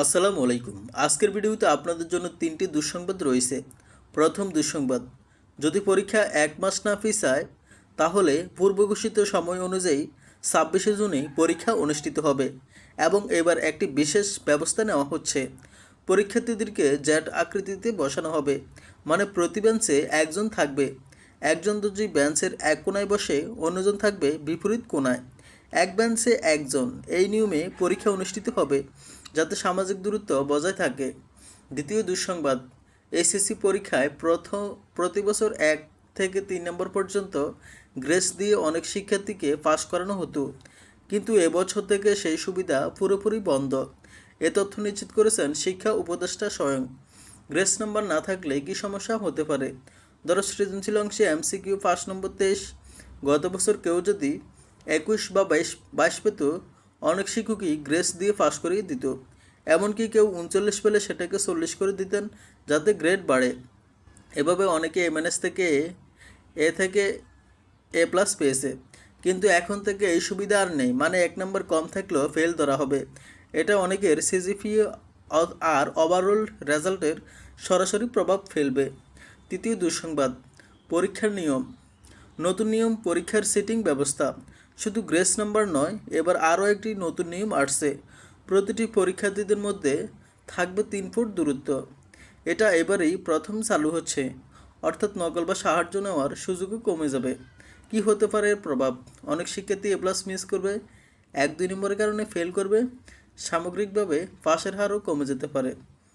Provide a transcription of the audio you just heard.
আসসালামু আলাইকুম। আজকের ভিডিওতে আপনাদের জন্য তিনটি দুঃসংবাদ রয়েছে। প্রথম দুঃসংবাদ, যদি পরীক্ষা এক মাস না পিছায় তাহলে পূর্ব ঘোষিত সময় অনুযায়ী ছাব্বিশে জুনে পরীক্ষা অনুষ্ঠিত হবে এবং এবার একটি বিশেষ ব্যবস্থা নেওয়া হচ্ছে। পরীক্ষার্থীদেরকে জ্যাট আকৃতিতে বসানো হবে মানে প্রতি বেঞ্চে একজন থাকবে। একজন যদি বেঞ্চের এক কোনায় বসে, অন্যজন থাকবে বিপরীত কোনায়। এক বেঞ্চে একজন, এই নিয়মে পরীক্ষা অনুষ্ঠিত হবে। যাতে সামাজিক দূরত্ব বজায় থাকে। দ্বিতীয় দুঃসংবাদ, এসএসসি পরীক্ষায় প্রথম প্রতি বছর এক থেকে তিন নম্বর পর্যন্ত গ্রেস দিয়ে অনেক শিক্ষার্থীকে পাশ করানো হতো। কিন্তু এবছর থেকে সেই সুবিধা পুরোপুরি বন্ধ। এ তথ্য নিশ্চিত করেছেন শিক্ষা উপদেষ্টা স্বয়ং। গ্রেস নাম্বার না থাকলে কী সমস্যা হতে পারে? ধরো সৃজনশীল অংশে এমসিকিউ পাঁচ নম্বর তেইশ, গত বছর কেউ যদি একুশ বা বাইশ বাইশ পেত অনেক শিক্ষকই গ্রেস দিয়ে পাশ করিয়ে দিত। এমনকি কেউ উনচল্লিশ পেলে সেটাকে চল্লিশ করে দিতেন যাতে গ্রেড বাড়ে। এভাবে অনেকে এমএনএস থেকে এ থেকে এ প্লাস পেয়েছে। কিন্তু এখন থেকে এই সুবিধা আর নেই। মানে এক নম্বর কম থাকলেও ফেল ধরা হবে। এটা অনেকের সিজিপি আর ওভারঅল রেজাল্টের সরাসরি প্রভাব ফেলবে। তৃতীয় দুঃসংবাদ, পরীক্ষার নিয়ম। নতুন নিয়ম, পরীক্ষার সিটিং ব্যবস্থা। শুধু গ্রেস নাম্বার নয়, এবার আরও একটি নতুন নিয়ম আসছে। প্রতিটি পরীক্ষার্থীদের মধ্যে থাকবে তিন ফুট দূরত্ব। এটা এবারেই প্রথম চালু হচ্ছে। অর্থাৎ নকল বা সাহায্য নেওয়ার সুযোগও কমে যাবে। কি হতে পারে এর প্রভাব? অনেক শিক্ষার্থী এ প্লাস মিস করবে। এক দুই নম্বরের কারণে ফেল করবে। সামগ্রিকভাবে পাশের হারও কমে যেতে পারে।